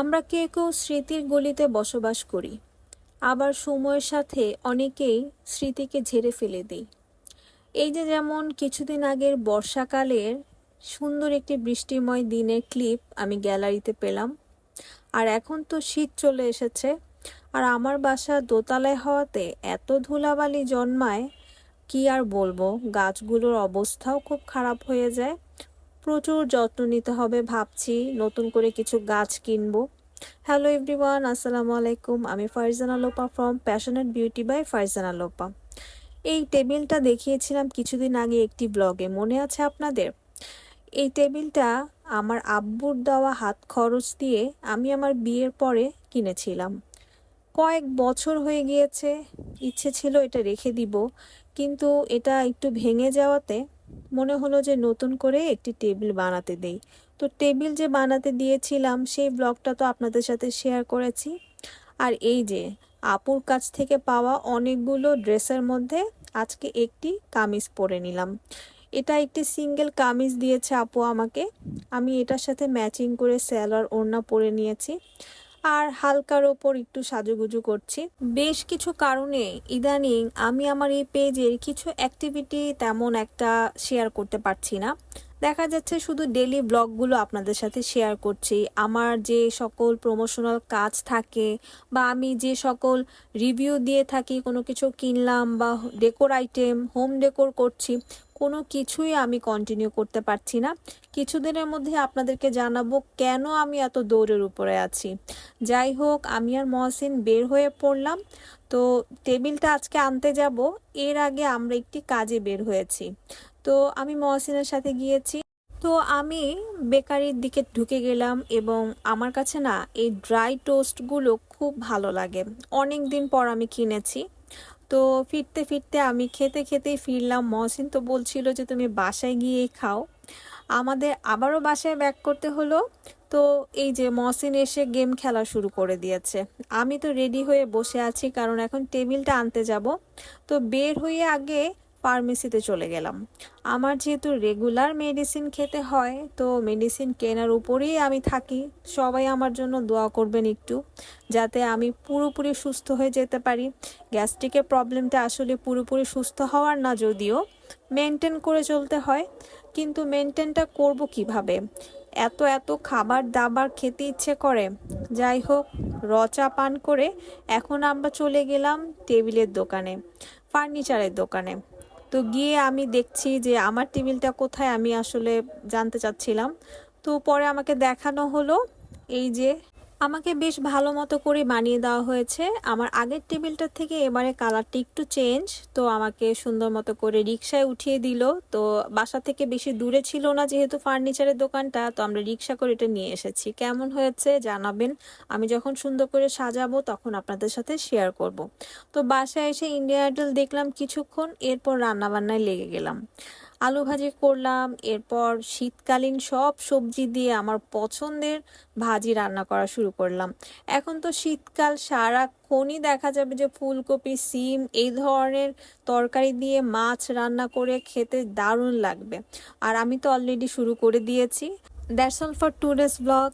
আমরা কেউ কেউ স্মৃতির গলিতে বসবাস করি। আবার সময়ের সাথে অনেকেই স্মৃতিকে ঝেড়ে ফেলে দিই। এই যে যেমন কিছুদিন আগের বর্ষাকালের সুন্দর একটি বৃষ্টিময় দিনের ক্লিপ আমি গ্যালারিতে পেলাম। আর এখন তো শীত চলে এসেছে। আর আমার বাসা দোতলায় হওয়াতে এত ধুলাবালি জন্মায়, কি আর বলব? গাছগুলোর অবস্থাও খুব খারাপ হয়ে যায়। প্রচুর যত্ন নিতে হবে ভাবছি, নতুন করে কিছু গাছ কিনবো। হ্যালো এভরিওয়ান আসসালামু আলাইকুম। আমি Farzana Lopa from Passionate Beauty by Farzana Lopa. এই টেবিলটা দেখিয়েছিলাম কিছুদিন আগে একটি ব্লগে, মনে আছে আপনাদের? এই টেবিলটা আমার আব্বুর দেওয়া হাত খরচ দিয়ে আমি আমার বিয়ের পরে কিনেছিলাম। কয়েক বছর হয়ে গিয়েছে, ইচ্ছে ছিল এটা রেখে দিব, কিন্তু এটা একটু ভেঙে যাওয়াতে মনে হলো যে নতুন করে একটি টেবিল বানাতে দেই। তো টেবিল যে বানাতে দিয়েছিলাম, সেই ব্লগটা তো আপনাদের সাথে শেয়ার করেছি। আর এই যে, আপুর কাছ থেকে পাওয়া অনেকগুলো ড্রেসের মধ্যে আজকে একটি কামিজ পরে নিলাম। এটা একটি সিঙ্গেল কামিজ দিয়েছে আপু আমাকে। আমি এটার সাথে ম্যাচিং করে স্যালার ওড়না পরে নিয়েছি। আর হালকার ওপর একটু সাজুগুজু করছি। বেশ কিছু কারণে ইদানিং আমি আমার এই পেজের কিছু অ্যাক্টিভিটি তেমন একটা শেয়ার করতে পারছি না। দেখা যাচ্ছে শুধু ডেলি ব্লগগুলো আপনাদের সাথে শেয়ার করছি। আমার যে সকল প্রমোশনাল কাজ থাকে বা আমি যে সকল রিভিউ দিয়ে থাকি, কোনো কিছু কিনলাম বা ডেকোর আইটেম হোম ডেকোর করছি কোনো কিছুই আমি কন্টিনিউ করতে পারছি না। কিছুদিনের মধ্যে আপনাদেরকে জানাব কেন আমি এত দৌড়ের উপরে আছি। যাই হোক, আমি আর মহসিন বের হয়ে পড়লাম। তো টেবিলটা আজকে আনতে যাব। এর আগে আমরা একটি কাজে বের হয়েছি। তো আমি মহসিনের সাথে গিয়েছি। তো আমি বেকারির দিকে ঢুকে গেলাম এবং আমার কাছে না এই ড্রাই টোস্টগুলো খুব ভালো লাগে। অনেক দিন পর আমি কিনেছি। তো ফিরতে ফিরতে আমি খেতে খেতেই ফিরলাম। মহসিন তো বলছিল যে, তুমি বাসায় গিয়েই খাও। আমাদের আবারও বাসায় ব্যাক করতে হলো। তো এই যে মহসিন এসে গেম খেলা শুরু করে দিয়েছে। আমি তো রেডি হয়ে বসে আছি, কারণ এখন টেবিলটা আনতে যাব। তো বের হয়ে আগে ফার্মেসিতে চলে গেলাম। আমার যেহেতু রেগুলার মেডিসিন খেতে হয়, তো মেডিসিন কেনার উপরেই আমি থাকি। সবাই আমার জন্য দোয়া করবেন একটু, যাতে আমি পুরোপুরি সুস্থ হয়ে যেতে পারি। গ্যাস্ট্রিকের প্রবলেমটা আসলে পুরোপুরি সুস্থ হওয়ার না যদিও মেনটেন করে চলতে হয়। কিন্তু মেনটেনটা করব কীভাবে? এত এত খাবার দাবার খেতে ইচ্ছে করে। যাই হোক রচা পান করে এখন আমরা চলে গেলাম টেবিলের দোকানে, ফার্নিচারের দোকানে। তো গিয়ে আমি দেখছি যে আমার টেবিলটা কোথায় আমি আসলে জানতে চাচ্ছিলাম। তো পরে আমাকে দেখানো হলো এই যে আমাকে বেশ ভালো মতো করে বানিয়ে দেওয়া হয়েছে। আমার আগের টেবিলটার থেকে এবারে কালারটি একটু চেঞ্জ, তো আমাকে সুন্দর মতো করে রিক্সায় উঠিয়ে দিল। তো বাসা থেকে বেশি দূরে ছিল না যেহেতু ফার্নিচারের দোকানটা, তো আমরা রিক্সা করে এটা নিয়ে এসেছি। কেমন হয়েছে জানাবেন? আমি যখন সুন্দর করে সাজাবো তখন আপনাদের সাথে শেয়ার করব। তো বাসায় এসে ইন্ডিয়া আইডল দেখলাম কিছুক্ষণ, এরপর রান্নাবান্নায় লেগে গেলাম। আলু ভাজি করলাম, এরপর শীতকালীন সব সবজি দিয়ে আমার পছন্দের ভাজি রান্না করা শুরু করলাম। এখন তো শীতকাল, সারাক্ষণই দেখা যাবে যে ফুলকপি, সিম এই ধরনের তরকারি দিয়ে মাছ রান্না করে খেতে দারুণ লাগবে। আর আমি তো অলরেডি শুরু করে দিয়েছি। That's all for today's blog